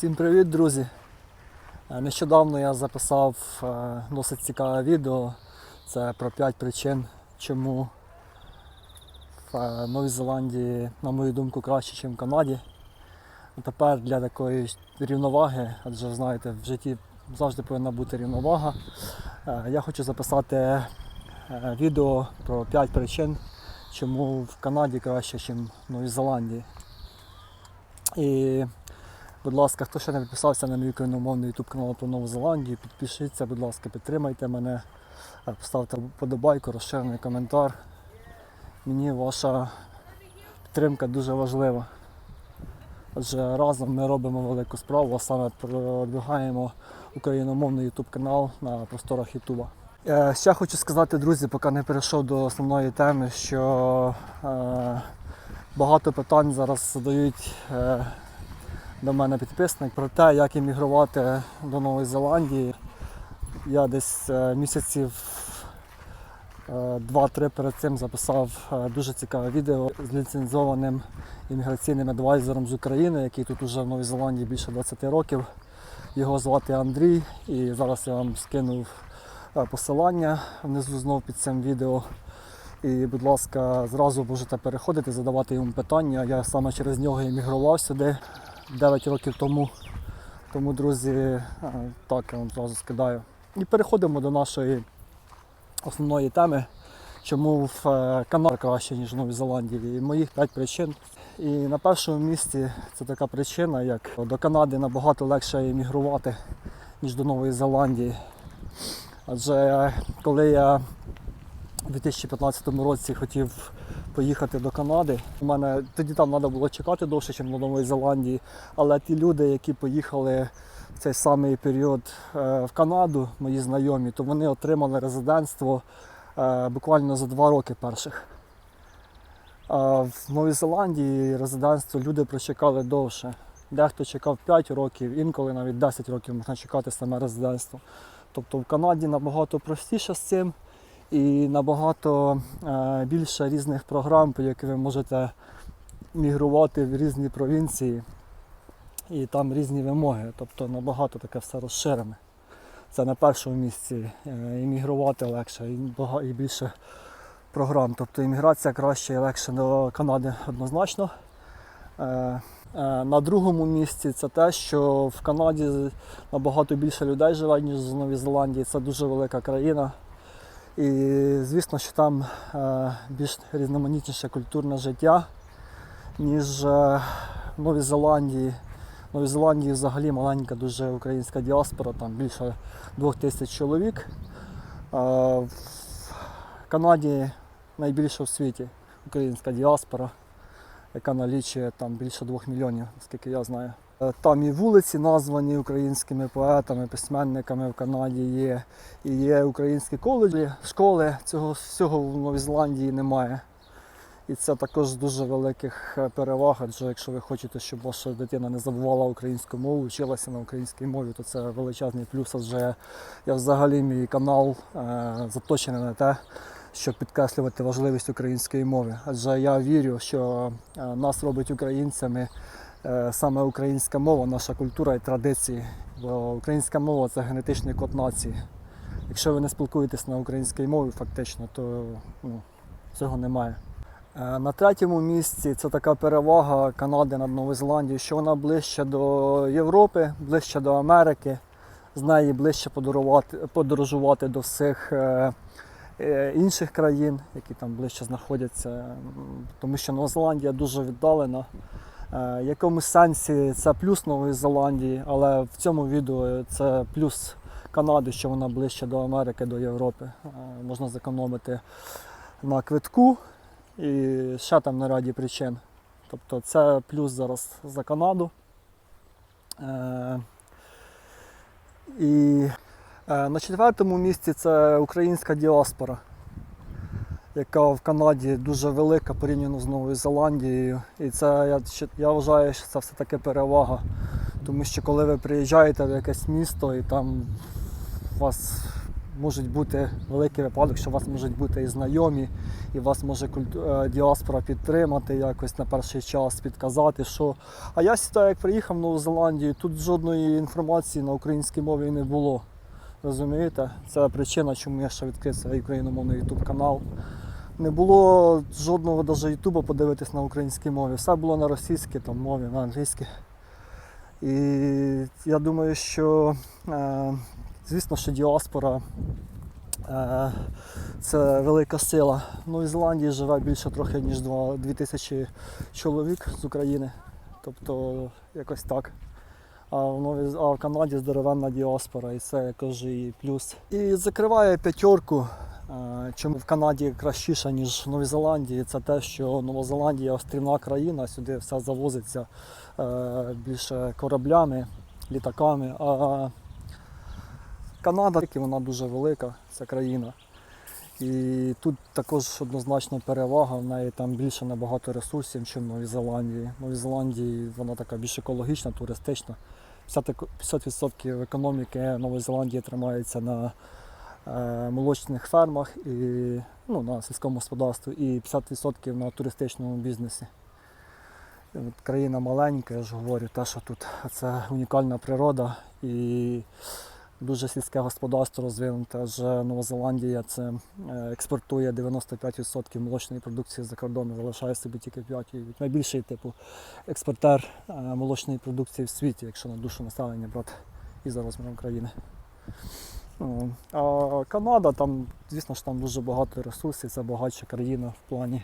Всім привіт, друзі! Е, Нещодавно я записав е, досить цікаве відео. Це про 5 причин, чому в е, Новій Зеландії, на мою думку, краще, ніж в Канаді. А Тепер для такої рівноваги, адже знаєте, в житті завжди повинна бути рівновага. Я хочу записати відео про 5 причин, чому в Канаді краще, ніж в Новій Зеландії. І Будь ласка, хто ще не підписався на мій україномовний YouTube канал про Нову Зеландію, підпишіться, будь ласка, підтримайте мене, е, поставте вподобайку, розширений коментар. Мені ваша підтримка дуже важлива. Адже разом ми робимо велику справу, а саме продвигаємо україномовний YouTube канал на просторах YouTube. Е, Ще хочу сказати, друзі, поки не перейшов до основної теми, що е, багато питань зараз задають. Е, до мене підписник про те, як іммігрувати до Нової Зеландії. Я десь е, місяців е, 2-3 перед цим записав е, дуже цікаве відео з ліцензованим імміграційним адвайзером з України, який тут уже в Новій Зеландії більше 20 років. Його звати Андрій, і зараз я вам скинув посилання внизу знов під цим відео. І, будь ласка, зразу можете переходити, задавати йому питання. Я саме через нього іммігрував сюди 9 років тому. Тому, друзі, е, так я вам зразу скидаю. І переходимо до нашої основної теми, чому в е, Канаді краще, ніж в Новій Зеландії. І моїх 5 причин. І на першому місці це така причина, як до Канади набагато легше іммігрувати, ніж до Нової Зеландії. Адже е, коли я у 2015 році хотів поїхати до Канади. У мене тоді там треба було чекати довше, ніж на Новій Зеландії. Але ті люди, які поїхали в цей самий період е, в Канаду, мої знайомі, то вони отримали резидентство е, буквально за два роки перших. А в Новій Зеландії резидентство люди прочекали довше. Дехто чекав 5 років, інколи навіть 10 років можна чекати саме резидентство. Тобто в Канаді набагато простіше з цим і набагато е, більше різних програм, по яких ви можете мігрувати в різні провінції. І там різні вимоги. Тобто набагато таке все розширене. Це на першому місці. Е, Іммігрувати легше і, більше програм. Тобто імміграція краще і легше до Канади однозначно. Е, На другому місці це те, що в Канаді набагато більше людей живе, ніж в Новій Зеландії. Це дуже велика країна. І звісно, що там е, більш різноманітніше культурне життя, ніж е, в Новій Зеландії. В Новій Зеландії взагалі маленька дуже українська діаспора, там більше двох тисяч чоловік. Е, в Канаді найбільша в світі українська діаспора, яка налічує там більше двох мільйонів, наскільки я знаю. Е, Там і вулиці названі українськими поетами, письменниками в Канаді є. І є українські коледжі, школи. Цього всього в Новій Зеландії немає. І це також дуже великих е, переваг, адже якщо ви хочете, щоб ваша дитина не забувала українську мову, вчилася на українській мові, то це величезний плюс. Адже я взагалі мій канал е, заточений на те, щоб підкреслювати важливість української мови. Адже я вірю, що нас робить українцями саме українська мова, наша культура і традиції. Бо українська мова це генетичний код нації. Якщо ви не спілкуєтесь на українській мові, фактично, то ну, цього немає. Е, На третьому місці це така перевага Канади над Новою Зеландією, що вона ближче до Європи, ближче до Америки, з неї ближче подорожувати, до всіх е, е, інших країн, які там ближче знаходяться. Тому що Нова Зеландія дуже віддалена. Е, якомусь сенсі це плюс Нової Зеландії, але в цьому відео це плюс Канади, що вона ближче до Америки, до Європи. Е, Можна зекономити на квитку і ще там на ряді причин. Тобто це плюс зараз за Канаду. Е, і на четвертому місці це українська діаспора, яка в Канаді дуже велика порівняно з Новою Зеландією. І це я, я вважаю, що це все-таки перевага. Тому що коли ви приїжджаєте в якесь місто і там у вас можуть бути великий випадок, що у вас можуть бути і знайомі, і вас може е, діаспора підтримати якось на перший час, підказати, що. А я сюди, як приїхав в Нову Зеландію, тут жодної інформації на українській мові не було. Розумієте? Це причина, чому я ще відкрив свій україномовний YouTube канал. Не було жодного навіть ютуба подивитись на українській мові. Все було на російській там, мові, на англійській. І я думаю, що е, звісно, що діаспора е, це велика сила. В Новій Зеландії живе більше трохи, ніж 2 тисячі чоловік з України. Тобто якось так. А в, Новій, а в Канаді здоровенна діаспора, і це якось і плюс. І закриває п'ятерку. Чому в Канаді кращіше, ніж в Новій Зеландії, це те, що Нова Зеландія острівна країна, сюди все завозиться е, більше кораблями, літаками. А Канада вона дуже велика, ця країна. І тут також однозначно перевага, в неї там більше набагато ресурсів, ніж в Новій Зеландії. В Новій Зеландії вона така більш екологічна, туристична. 50% 50% економіки Нової Зеландії тримається на молочних фермах і ну, на сільському господарстві, і 50% на туристичному бізнесі. От Країна маленька, я ж говорю, те, що тут це унікальна природа і дуже сільське господарство розвинуте. Адже Нова Зеландія це е, експортує 95% молочної продукції за кордоном, залишає собі тільки 5%. І найбільший типу експортер е, молочної продукції в світі, якщо на душу населення брати і за розміром країни. Ну, А Канада, там, звісно ж, там дуже багато ресурсів, це багатша країна в плані.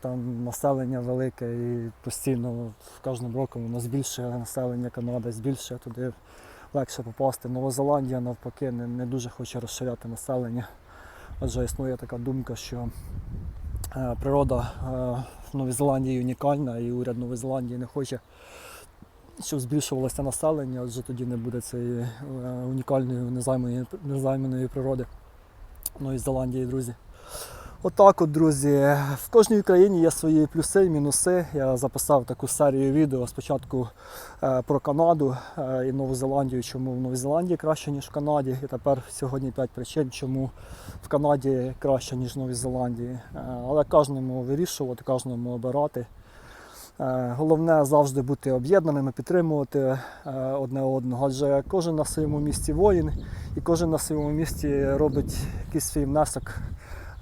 Там населення велике і постійно в кожним роком воно збільшує населення Канади, збільшує туди легше попасти. Нова Зеландія навпаки не, не дуже хоче розширяти населення. Адже існує така думка, що е, природа е, в Новій Зеландії унікальна, і уряд Нової Зеландії не хоче, щоб збільшувалося населення, адже тоді не буде цієї е, унікальної незайманої, природи в Новій Зеландії, друзі. Отак от, друзі. В кожній країні є свої плюси і мінуси. Я записав таку серію відео спочатку е, про Канаду е, і Нову Зеландію, чому в Новій Зеландії краще, ніж в Канаді. І тепер сьогодні 5 причин, чому в Канаді краще, ніж в Новій Зеландії. Але кожному вирішувати, кожному обирати. Е, Головне завжди бути об'єднаними, підтримувати е, одне одного, адже кожен на своєму місці воїн і кожен на своєму місці робить якийсь свій внесок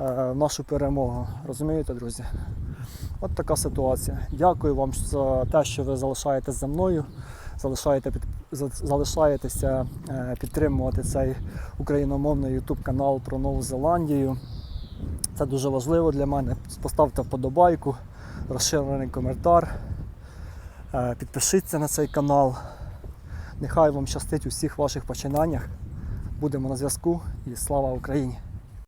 е, в нашу перемогу. Розумієте, друзі? От така ситуація. Дякую вам за те, що ви залишаєтесь за мною, залишаєте під, залишаєтеся підтримувати цей україномовний YouTube канал про Нову Зеландію. Це дуже важливо для мене. Поставте вподобайку, розширений коментар, е, підпишіться на цей канал. Нехай вам щастить у всіх ваших починаннях. Будемо на зв'язку і слава Україні!